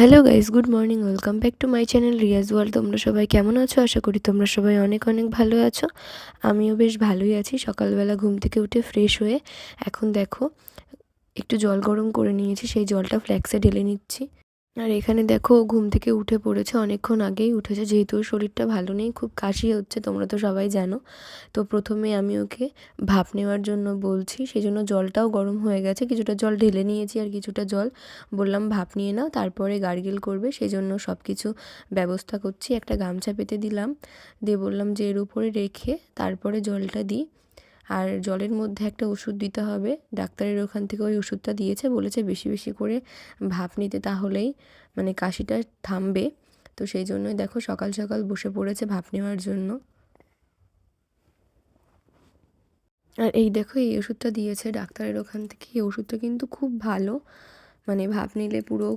Hello guys good morning welcome back to my channel Riyaz world তোমরা সবাই কেমন আছো? আশা করি তোমরা সবাই অনেক অনেক ভালো আছো। আমিও বেশ ভালোই আছি। সকালবেলা ঘুম থেকে উঠে ফ্রেশ হয়ে এখন দেখো, একটু জল গরম করে নিয়েছি, সেই জলটা ফ্ল্যাক্সে ঢেলে নিচ্ছি। আর এখানে দেখো ঘুম থেকে উঠে পড়েছে, অনেকক্ষণ আগেই উঠেছে। যেহেতু শরীরটা ভালো নেই, খুব কাশি হচ্ছে, তোমরা তো সবাই জানো। তো প্রথমে আমি ওকে ভাপ নেওয়ার জন্য বলছি সেই জন্য জলটাও গরম হয়ে গেছে। কিছুটা জল ঢেলে নিয়েছি আর কিছুটা জল। বললাম, ভাপ নিয়ে নাও, তারপরে গার্গেল করবে সেই জন্য সব কিছু ব্যবস্থা করছি। একটা গামছা পেতে দিলাম, দিয়ে বললাম যে এর উপরে রেখে তারপরে জলটা দিই। আর জলের মধ্যে একটা ওষুধ দিতে হবে। ডাক্তারের ওখান থেকে ওই ওষুধটা দিয়েছে, বলেছে বেশি বেশি করে ভাপ নিতে তাহলেই মানে কাশিটা থামবে। তো সেই জন্যই দেখো সকাল সকাল বসে পড়েছে ভাপ নেওয়ার জন্য। আর এই দেখো এই ওষুধটা দিয়েছে ডাক্তারের ওখান থেকে। এই ওষুধটা কিন্তু খুব ভালো। মানে ভাপ নিলে পুরো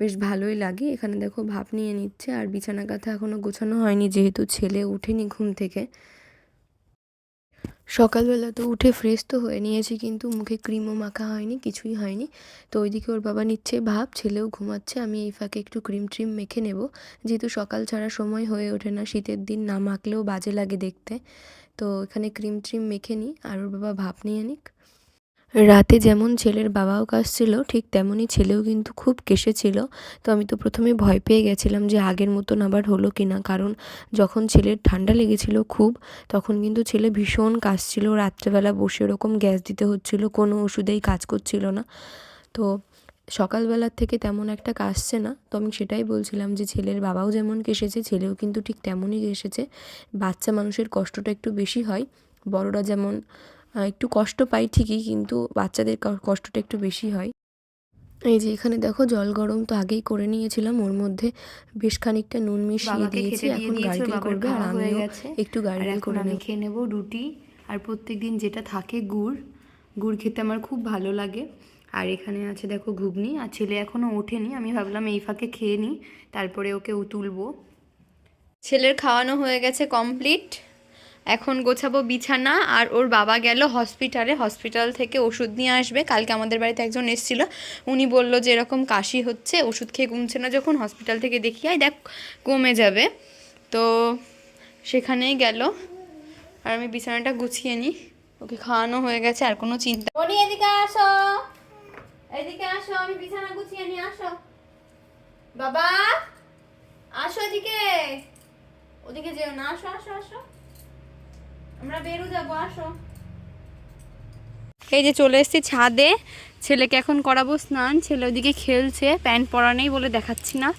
বেশ ভালোই লাগে। এখানে দেখো ভাপ নিয়ে নিচ্ছে আর বিছানা কাঁথা এখনও গোছানো হয়নি, যেহেতু ছেলে ওঠেনি ঘুম থেকে। সকালবেলা তো উঠে ফ্রেশ তো হয়ে নিয়েছি, কিন্তু মুখে ক্রিমও মাখা হয়নি, কিছুই হয়নি। তো ওইদিকে ওর বাবা নিচ্ছে ভাব, ছেলেও ঘুমাচ্ছে, আমি এই ফাঁকে একটু ক্রিম ট্রিম মেখে নেব। যেহেতু সকাল ছাড়া সময় হয়ে ওঠে না, শীতের দিন না মাখলেও বাজে লাগে দেখতে। তো এখানে ক্রিম ট্রিম মেখে নিই, আর ওর বাবা ভাব নিয়ে নিক। রাতে যেমন ছেলের বাবাও কাশছিল, ঠিক তেমনই ছেলেও কিন্তু খুব কেসেছিল তো আমি তো প্রথমে ভয় পেয়ে গেছিলাম যে আগের মতন আবার হলো কি না কারণ যখন ছেলের ঠান্ডা লেগেছিল খুব, তখন কিন্তু ছেলে ভীষণ কাশছিল। রাত্রেবেলা বসে ওরকম গ্যাস দিতে হচ্ছিল, কোনো ওষুধেই কাজ করছিল না। তো সকালবেলার থেকে তেমন একটা কাশছে না। তো আমি সেটাই বলছিলাম যে ছেলের বাবাও যেমন কেসেছে ছেলেও কিন্তু ঠিক তেমনই কেসেছে বাচ্চা মানুষের কষ্টটা একটু বেশি হয়। বড়রা যেমন একটু কষ্ট পাই ঠিকই কিন্তু বাচ্চাদের কষ্টটা একটু বেশি হয়। এই যে এখানে দেখো জল গরম তো আগেই করে নিয়েছিলাম ওর মধ্যে বেশ খানিকটা নুন মিশিয়ে দিয়েছি এখন গার্গেল করবে আর হয়ে আমিও গেছে। একটু গার্গেল করে আমি নেব। খেয়ে নেব রুটি আর প্রত্যেকদিন যেটা থাকে গুড় গুড় খেতে আমার খুব ভালো লাগে। আর এখানে আছে দেখো ঘুগনি আর ছেলে এখনও ওঠেনি আমি ভাবলাম এই ফাঁকে খেয়ে নিই তারপরে ওকে তুলবো। ছেলের খাওয়ানো হয়ে গেছে কমপ্লিট। এখন গোছাবো বিছানা আর ওর বাবা গেল হসপিটালে, হসপিটাল থেকে ওষুধ নিয়ে আসবে। কালকে আমাদের বাড়িতে একজন এসেছিল। উনি বলল যে এরকম কাশি হচ্ছে, ওষুধ খেয়ে কমছে না যখন, হসপিটাল থেকে দেখি, আয় দেখ, কমে যাবে। তো সেখানেই গেল। আর আমি বিছানাটা গুছিয়ে নিই। ওকে খাওয়ানো হয়ে গেছে, আর কোনো চিন্তা এদিকে আসো। এদিকে আসো, আমি বিছানা গুছিয়ে নিয়ে আসো। বাবা, আসো এদিকে। ওদিকে যেও না, আসো আসো আসো। এই যে চলে এসেছি ছাদে। ছেলেকে এখন করাবো স্নান। ছেলে ওদিকে খেলছে, প্যান্ট পরা নেই বলে দেখাচ্ছি না।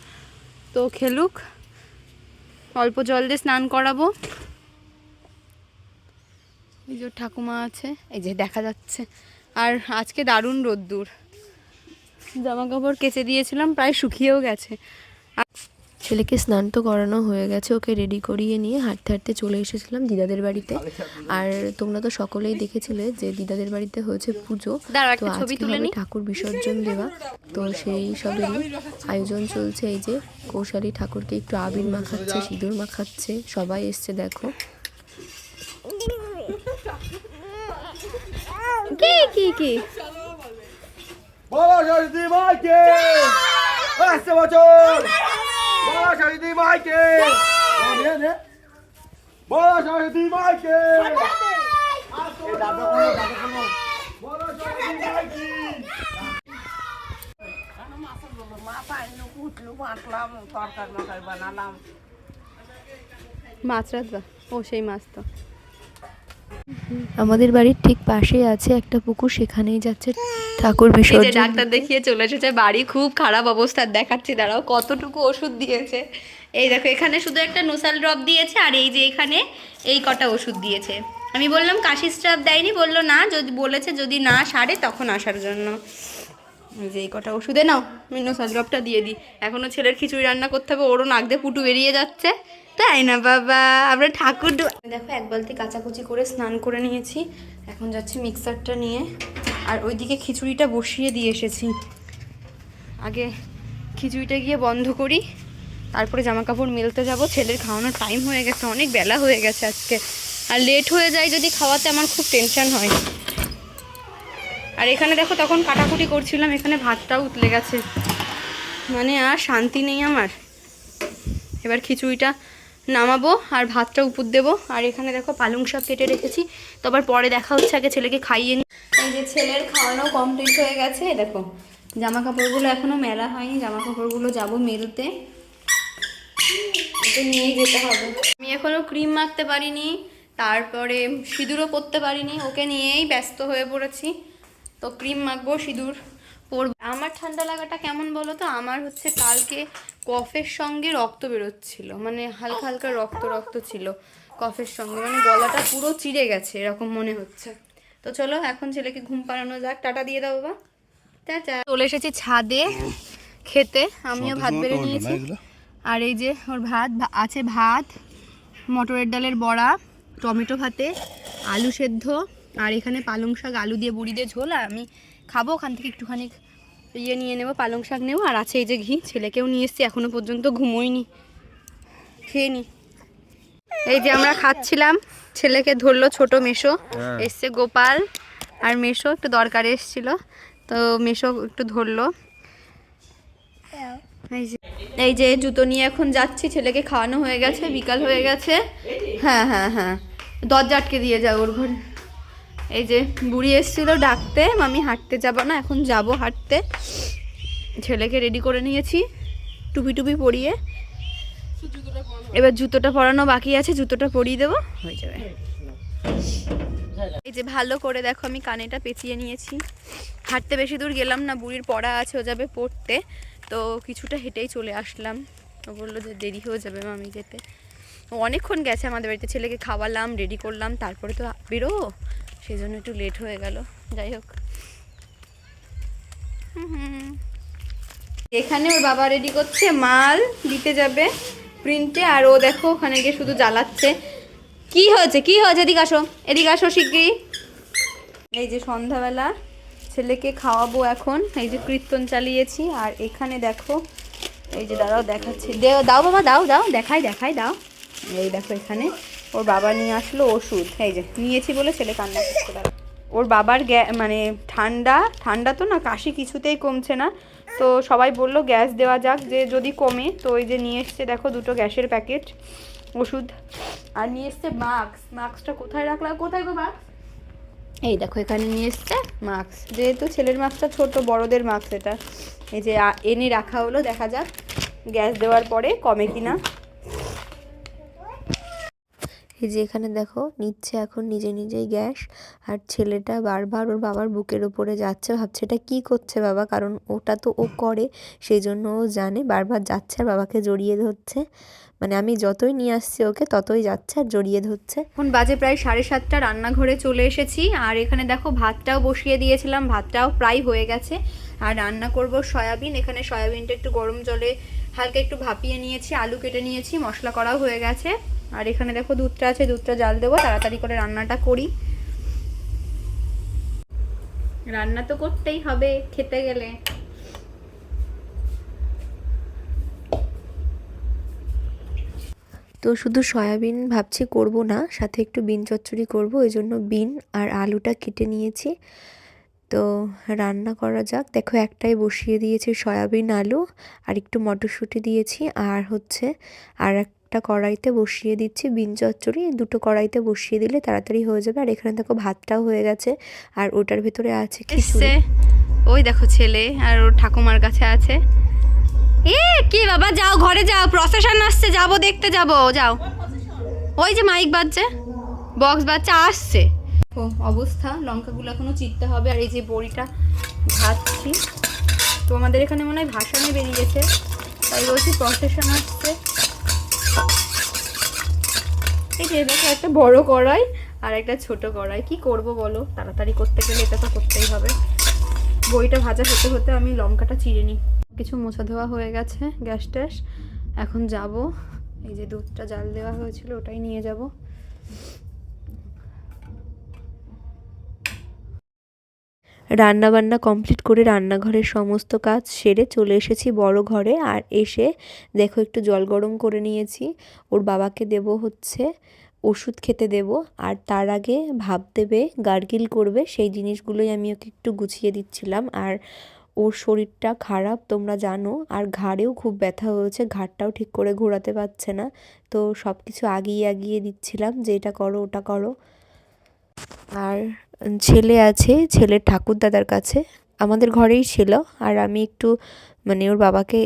তো খেলুক, অল্প জল দিয়ে স্নান করাবো। এই যে ঠাকুমা আছে, এই যে দেখা যাচ্ছে। আর আজকে দারুণ রোদ্দুর। জামা কাপড় কেচে দিয়েছিলাম, প্রায় শুকিয়েও গেছে। ছেলেকে স্নান তো করানো হয়ে গেছে ওকে রেডি করিয়ে নিয়ে হাঁটতে হাঁটতে চলে এসেছিলাম দিদাদের বাড়িতে। আর তোমরা তো সকলেই দেখেছিলে যে দিদাদের বাড়িতে হয়েছে পুজো। তো আজকে হবে ঠাকুর বিসর্জন দেওয়া। তো সেই সবেরই আয়োজন চলছে এই যে কৌশালী ঠাকুরকে একটু আবির মাখাচ্ছে সিঁদুর মাখাচ্ছে সবাই এসছে দেখো। কি কি কি? বলো সরস্বতী আসছে বছর বলো সরস্বতী মাইকে বলো সরস্বতী মাইকে বলো সরস্বতী মাইকে মাছ রাতবা ও সেই মাছ তো আমাদের বাড়ির ঠিক পাশেই আছে একটা পুকুর, সেখানেই যাচ্ছে ঠাকুর বিসর্জন ডাক্তার দেখিয়ে চলে এসেছে বাড়ি খুব খারাপ অবস্থা দেখাচ্ছি দাঁড়াও কতটুকু ওষুধ দিয়েছে। এই দেখো এখানে শুধু একটা নোসাল ড্রপ দিয়েছে আর এই যে এখানে এই কটা ওষুধ দিয়েছে। আমি বললাম কাশি স্ট্রাপ দেয়নি বলল না যদি বলেছে যদি না সারে তখন আসার জন্য। যে এই কটা ওষুধে নাও আমি নোসাল ড্রপটা দিয়ে দিই। এখনও ছেলের খিচুড়ি রান্না করতে হবে ওরও নাক দিয়ে পুটু বেরিয়ে যাচ্ছে। তাই না, বাবা? আমরা ঠাকুর দেখো, এক বালতি কাচাকুচি করে স্নান করে নিয়েছি। এখন যাচ্ছি মিক্সারটা নিয়ে। আর ওইদিকে খিচুড়িটা বসিয়ে দিয়ে এসেছি। আগে খিচুড়িটা গিয়ে বন্ধ করি। তারপরে জামা কাপড় মেলতে যাব। ছেলের খাওয়ানোর টাইম হয়ে গেছে, অনেক বেলা হয়ে গেছে আজকে। আর লেট হয়ে যায় যদি খাওয়াতে, আমার খুব টেনশন হয়। আর এখানে দেখো, তখন কাটাকুটি করছিলাম, এখানে ভাতটাও উতলে গেছে। মানে আর শান্তি নেই আমার। এবার খিচুড়িটা নামাবো আর ভাতটা উপর দেবো। আর এখানে দেখো পালং শাক কেটে রেখেছি। তো আবার পরে দেখা হচ্ছে আগে ছেলেকে খাইয়ে এই যে ছেলের খাওয়ানো কমপ্লিট হয়ে গেছে দেখো। জামা কাপড়গুলো এখনও মেলা হয়নি জামা কাপড়গুলো যাব মেলতে। নিয়েই যেতে হবে। আমি এখনও ক্রিম মাখতে পারিনি, তারপরে সিঁদুরও পরতে পারিনি, ওকে নিয়েই ব্যস্ত হয়ে পড়েছি। তো ক্রিম মাখবো, সিঁদুর। পরবো আমার ঠান্ডা লাগাটা কেমন বলো তো? আমার হচ্ছে কালকে কফের সঙ্গে রক্ত বেরোচ্ছিল। মানে হালকা হালকা রক্ত রক্ত ছিল কফের সঙ্গে। মানে গলাটা পুরো চিড়ে গেছে এরকম মনে হচ্ছে। তো চলো এখন ছেলেকে ঘুম পাড়ানো যাক। টাটা দিয়ে দাও বাবা। টাটা। চলে এসেছি ছাদে খেতে। আমিও ভাত বেড়ে নিয়েছি। আর এই যে ওর ভাত আছে ভাত মটরের ডালের বড়া টমেটো ভাতে আলু সেদ্ধ। আর এখানে পালং শাক আলু দিয়ে বুড়ি দিয়ে ঝোল আর আমি খাব। ওখান থেকে একটুখানি ইয়ে নিয়ে নেব পালং শাক নেব। আর আছে এই যে ঘি ছেলেকেও নিয়ে এসছি এখনও পর্যন্ত ঘুমোইনি খেয়ে নি। এই যে আমরা খাচ্ছিলাম ছেলেকে ধরলো ছোট মেশো। এসছে গোপাল আর মেশো একটু দরকারে এসছিল। তো মেশো একটু ধরলো। এই যে এই যে জুতো নিয়ে এখন যাচ্ছি ছেলেকে খাওয়ানো হয়ে গেছে বিকাল হয়ে গেছে। হ্যাঁ হ্যাঁ হ্যাঁ। দরজা আটকে দিয়ে যাও ওর ঘরে। এই যে বুড়ি এসেছিল ডাকতে আমি হাঁটতে যাব না, এখন যাব হাঁটতে। ছেলেকে রেডি করে নিয়েছি, টুপি টুপি পরিয়ে। এবার জুতোটা পরানো বাকি আছে, জুতোটা পরিয়ে দেবো, হয়ে যাবে। এই যে ভালো করে দেখো, আমি কানেটা পেঁচিয়ে নিয়েছি। হাঁটতে বেশি দূর গেলাম না, বুড়ির পড়া আছে, ও যাবে পড়তে। তো কিছুটা হেঁটেই চলে আসলাম। ও বলল যে দেরি হয়ে যাবে মামি যেতে। অনেকক্ষণ গেছে আমাদের বাড়িতে, ছেলেকে খাওয়ালাম রেডি করলাম, তারপরে তো বেরো সেই জন্য একটু লেট হয়ে গেল। যাই হোক। এখানে ওর বাবা রেডি করছে মাল, দিতে যাবে প্রিন্টে আর ও দেখো ওখানে গিয়ে শুধু জ্বালাচ্ছে। কি হয়েছে? কি হয়েছে? এদিকে আসো। এদিকে আসো শিগগিরই। এই যে সন্ধ্যাবেলা, ছেলেকে খাওয়াবো এখন। এই যে কীর্তন চালিয়েছি, আর এখানে দেখো, এই যে দাদাও দেখাচ্ছি। দাও বাবা, দাও দাও, দেখাই দেখাই, দাও। এই দেখো এখানে। ওর বাবা নিয়ে আসলো ওষুধ। এই যে, নিয়েছি বলে ছেলে কান্না দাঁড়াও। ওর বাবার গ্যা মানে ঠান্ডা ঠান্ডা তো না, কাশি কিছুতেই কমছে না। তো সবাই বলল গ্যাস দেওয়া যাক, যে যদি কমে, তো ওই যে নিয়ে এসছে দেখো দুটো গ্যাসের প্যাকেট, ওষুধ। আর নিয়ে এসছে মাস্ক। মাস্কটা কোথায় রাখলাম কোথায় গো মাস্ক? এই দেখো, এখানে নিয়ে এসছে মাস্ক। যেহেতু ছেলের মাস্কটা ছোট, বড়দের মাস্ক এটা। এই যে এনে রাখা হলো, দেখা যাক গ্যাস দেওয়ার পরে কমে কিনা। এই যে এখানে দেখো, নিচ্ছে এখন নিজে নিজেই গ্যাস, আর ছেলেটা বারবার ওর বাবার বুকের ওপরে যাচ্ছে, ভাবছে এটা কী করছে বাবা? কারণ ওটা তো ও করে সেই জন্য ও জানে, বারবার যাচ্ছে আর বাবাকে জড়িয়ে ধরছে। মানে আমি যতই নিয়ে আসছি ওকে, ততই যাচ্ছে আর জড়িয়ে ধরছে। এখন বাজে প্রায় সাড়ে সাতটা, রান্নাঘরে চলে এসেছি, আর এখানে দেখো ভাতটাও বসিয়ে দিয়েছিলাম, ভাতটাও প্রায় হয়ে গেছে। আর রান্না করব সয়াবিন, এখানে সয়াবিনটা একটু গরম জলে হালকা একটু ভাপিয়ে নিয়েছি, আলু কেটে নিয়েছি, মশলা করাও হয়ে গেছে। আর এখানে দেখো দুধটা আছে, দুধটা জাল দেবো, তাড়াতাড়ি করে রান্নাটা করি। রান্না তো করতেই হবে, খেতে গেলে। তো শুধু সয়াবিন ভাবছি করব না, সাথে একটু বিন চচ্চড়ি করব, ওই জন্য বিন আর আলুটা কেটে নিয়েছি। তো রান্না করা যাক। দেখো একটাই বসিয়ে দিয়েছি সয়াবিন, আলু, আর একটু মটরশুঁটি দিয়েছি, আর হচ্ছে আর একটা কড়াইতে বসিয়ে দিচ্ছি বিন চচ্চড়ি দুটো কড়াইতে বসিয়ে দিলে তাড়াতাড়ি হয়ে যাবে। আর এখানে দেখো ভাতটাও হয়ে গেছে আর ওটার ভেতরে আছে খিচুড়ি। ওই দেখো ছেলে আর ওর ঠাকুমার কাছে আছে। এ কি বাবা যাও ঘরে যাও প্রসেশন আসছে যাব দেখতে যাব যাও। ওই যে মাইক বাজছে বক্স বাজছে আসছে। ও অবস্থা লঙ্কাগুলো এখনও চিটতে হবে আর এই যে বড়িটা ভাজছি। তো আমাদের এখানে মনে হয় ভাসানে বেরিয়ে গেছে তাই বলছি প্রসেশন আসছে। এই যে দেখো, একটা বড় কড়াই আর একটা ছোট কড়াই। কি করব বলো? তাড়াতাড়ি করতে গেলে এটা তো করতেই হবে। বইটা ভাজা হতে হতে আমি লঙ্কাটা চিড়ে নিই। কিছু মোছা ধোয়া হয়ে গেছে, গ্যাস ট্যাস। এখন যাব। এই যে দুধটা জাল দেওয়া হয়েছিল, ওটাই নিয়ে যাব। রান্না বান্না কমপ্লিট করে রান্নাঘরের সমস্ত কাজ সেরে চলে এসেছি বড় ঘরে। আর এসে দেখো একটু জল গরম করে নিয়েছি। ওর বাবাকে দেব হচ্ছে ওষুধ খেতে দেব। আর তার আগে ভাব দেবে, গার্গিল করবে, সেই জিনিসগুলোই আমি ওকে একটু গুছিয়ে দিচ্ছিলাম। আর ওর শরীরটা খারাপ, তোমরা জানো। আর ঘাড়েও খুব ব্যথা হয়েছে, ঘাড়টাও ঠিক করে ঘোরাতে পারছে না। তো সব কিছু আগিয়ে আগিয়ে দিচ্ছিলাম যে এটা করো, ওটা করো। আর ছেলে আছে, ছেলের ঠাকুরদাদার কাছে। আমাদের ঘরেই ছিল আর আমি একটু মানে ওর বাবাকে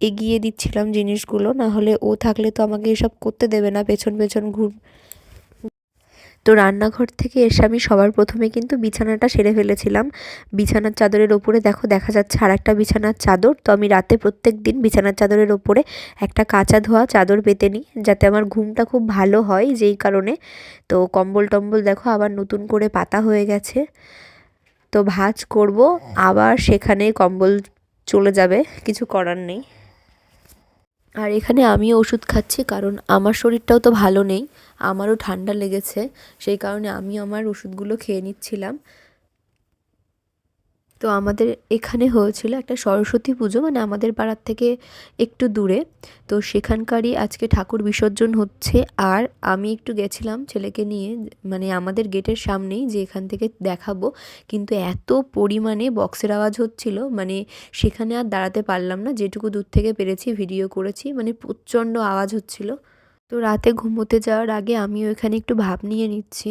এগিয়ে দিচ্ছিলাম জিনিসগুলো না হলে ও থাকলে তো আমাকে এসব করতে দেবে না, পেছন পেছন ঘুর তো রান্নাঘর থেকে এসে আমি সবার প্রথমে কিন্তু বিছানাটা সেরে ফেলেছিলাম। বিছানার চাদরের ওপরে দেখো, দেখা যাচ্ছে আর একটা বিছানার চাদর। তো আমি রাতে প্রত্যেক দিন বিছানার চাদরের ওপরে একটা কাঁচা ধোয়া চাদর পেতে নিই, যাতে আমার ঘুমটা খুব ভালো হয় যেই কারণে। তো কম্বল টম্বল দেখো, আবার নতুন করে পাতা হয়ে গেছে। তো ভাজ করব, আবার সেখানে কম্বল চলে যাবে, কিছু করার নেই। আর এখানে আমিও ওষুধ খাচ্ছি, কারণ আমার শরীরটাও তো ভালো নেই, আমারও ঠান্ডা লেগেছে, সেই কারণে আমি আমার ওষুধগুলো খেয়ে নিচ্ছিলাম। তো আমাদের এখানে হয়েছিল একটা সরস্বতী পুজো মানে আমাদের পাড়ার থেকে একটু দূরে। তো সেখানকারই আজকে ঠাকুর বিসর্জন হচ্ছে। আর আমি একটু গেছিলাম ছেলেকে নিয়ে মানে আমাদের গেটের সামনেই যে এখান থেকে দেখাবো। কিন্তু এত পরিমাণে বক্সের আওয়াজ হচ্ছিল মানে সেখানে আর দাঁড়াতে পারলাম না। যেটুকু দূর থেকে পেরেছি, ভিডিও করেছি মানে প্রচণ্ড আওয়াজ হচ্ছিল। তো রাতে ঘুমোতে যাওয়ার আগে আমিও এখানে একটু ভাব নিয়ে নিচ্ছি।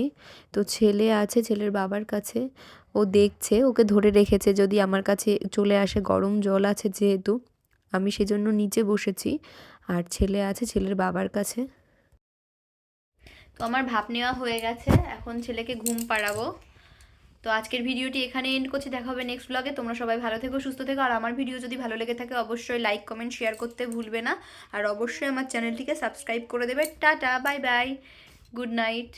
তো ছেলে আছে, ছেলের বাবার কাছে। ও দেখছে, ওকে ধরে রেখেছে, যদি আমার কাছে চলে আসে গরম জল আছে যেহেতু, আমি সেজন্য নিচে বসেছি। আর ছেলে আছে, ছেলের বাবার কাছে। তো আমার ভাপ নেওয়া হয়ে গেছে, এখন ছেলেকে ঘুম পাড়াবো। তো আজকের ভিডিওটি এখানে এন্ড করছি। দেখা হবে নেক্সট ব্লগে তোমরা সবাই ভালো থেকো, সুস্থ থেকো। আর আমার ভিডিও যদি ভালো লেগে থাকে, অবশ্যই লাইক কমেন্ট শেয়ার করতে ভুলবে না। আর অবশ্যই আমার চ্যানেলটিকে সাবস্ক্রাইব করে দেবে। Tata bye bye good night